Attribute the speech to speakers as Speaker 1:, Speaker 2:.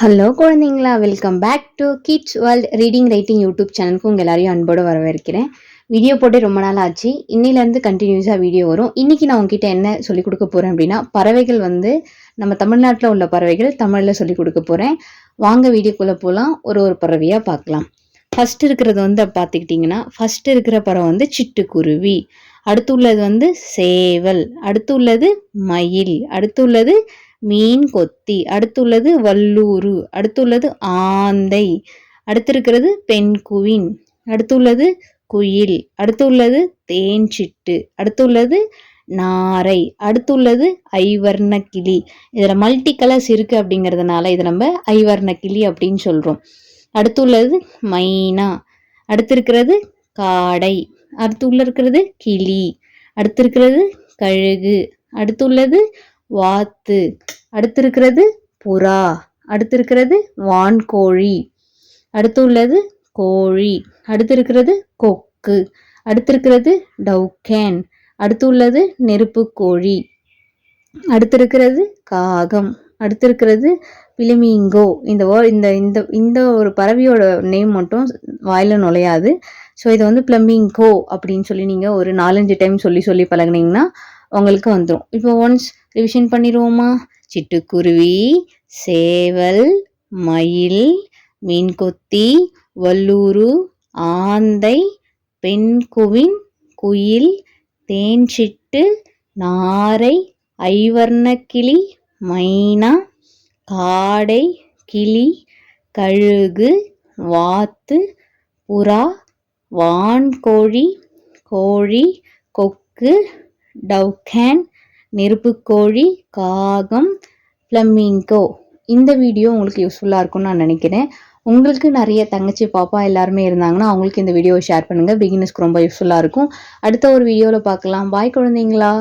Speaker 1: Hello குழந்தைங்களா. Welcome back to kids world reading writing YouTube சேனலுக்கு உங்கள் எல்லாரையும் அன்போடு வரவேற்கிறேன். வீடியோ போட்டு ரொம்ப நாள் ஆச்சு. இன்னிலேருந்து கண்டினியூஸாக வீடியோ வரும். இன்றைக்கி நான் உங்ககிட்ட என்ன சொல்லிக் கொடுக்க போகிறேன் அப்படின்னா பறவைகள் வந்து நம்ம தமிழ்நாட்டில் உள்ள பறவைகள் தமிழில் சொல்லிக் கொடுக்க போகிறேன் வாங்க வீடியோக்குள்ளே போகலாம் ஒரு ஒரு பறவையாக பார்க்கலாம். ஃபஸ்ட் இருக்கிறது வந்து பார்த்துக்கிட்டிங்கன்னா ஃபஸ்ட்டு இருக்கிற பறவை வந்து சிட்டுக்குருவி. அடுத்து உள்ளது வந்து சேவல். அடுத்து உள்ளது மயில். அடுத்து உள்ளது மீன் கொத்தி அடுத்துள்ளது வல்லூறு அடுத்துள்ளது ஆந்தை அடுத்திருக்கிறது பெண்குவின் அடுத்துள்ளது குயில் அடுத்துள்ளது தேன்சிட்டு அடுத்துள்ளது நாரை அடுத்துள்ளது ஐவர்ண கிளி இதில் மல்டி கலர்ஸ் இருக்குது அப்படிங்கிறதுனால இதை நம்ம ஐவர்ண கிளி அப்படின்னு சொல்கிறோம் அடுத்துள்ளது மைனா அடுத்திருக்கிறது காடை அடுத்து உள்ள இருக்கிறது கிளி அடுத்திருக்கிறது கழுகு அடுத்துள்ளது வாத்து. அடுத்திருக்கிறது புறா. அடுத்திருக்கிறது வான்கோழி. அடுத்து உள்ளது கோழி. அடுத்து இருக்கிறது கொக்கு. அடுத்திருக்கிறது டவுக்கேன் அடுத்து உள்ளது நெருப்பு கோழி அடுத்து இருக்கிறது காகம். அடுத்திருக்கிறது பிலிமிங்கோ. இந்த ஓ இந்த இந்த இந்த ஒரு பறவையோட நேம் மட்டும் வாயில் நுழையாது. ஸோ இதை வந்து பிளம்பிங்கோ அப்படின்னு சொல்லி நீங்கள் ஒரு நாலஞ்சு டைம் சொல்லி சொல்லி பழகுனீங்கன்னா உங்களுக்கு வந்துடும் இப்போ ஒன்ஸ் ரிவிஷன் பண்ணிடுவோமா? சிட்டுக்குருவி சேவல் மயில் மீன்கொத்தி வல்லூறு ஆந்தை பெண்குவின் குயில் தேன்சிட்டு நாரை ஐவர்ணக்கிளி மைனா காடை கிளி கழுகு வாத்து புறா வான்கோழி கோழி கொக்கு டவுகேன் நெருப்புக்கோழி காகம் ஃப்ளமிங்கோ இந்த வீடியோ உங்களுக்கு யூஸ்ஃபுல்லாக இருக்கும்னு நான் நினைக்கிறேன். உங்களுக்கு நிறைய தங்கச்சி பாப்பா எல்லாருமே இருந்தாங்கன்னா அவங்களுக்கு இந்த வீடியோவை ஷேர் பண்ணுங்கள் பிகினர்ஸ்க்கு ரொம்ப யூஸ்ஃபுல்லாக இருக்கும். அடுத்த ஒரு வீடியோவில் பார்க்கலாம். பாய் குழந்தைங்களா.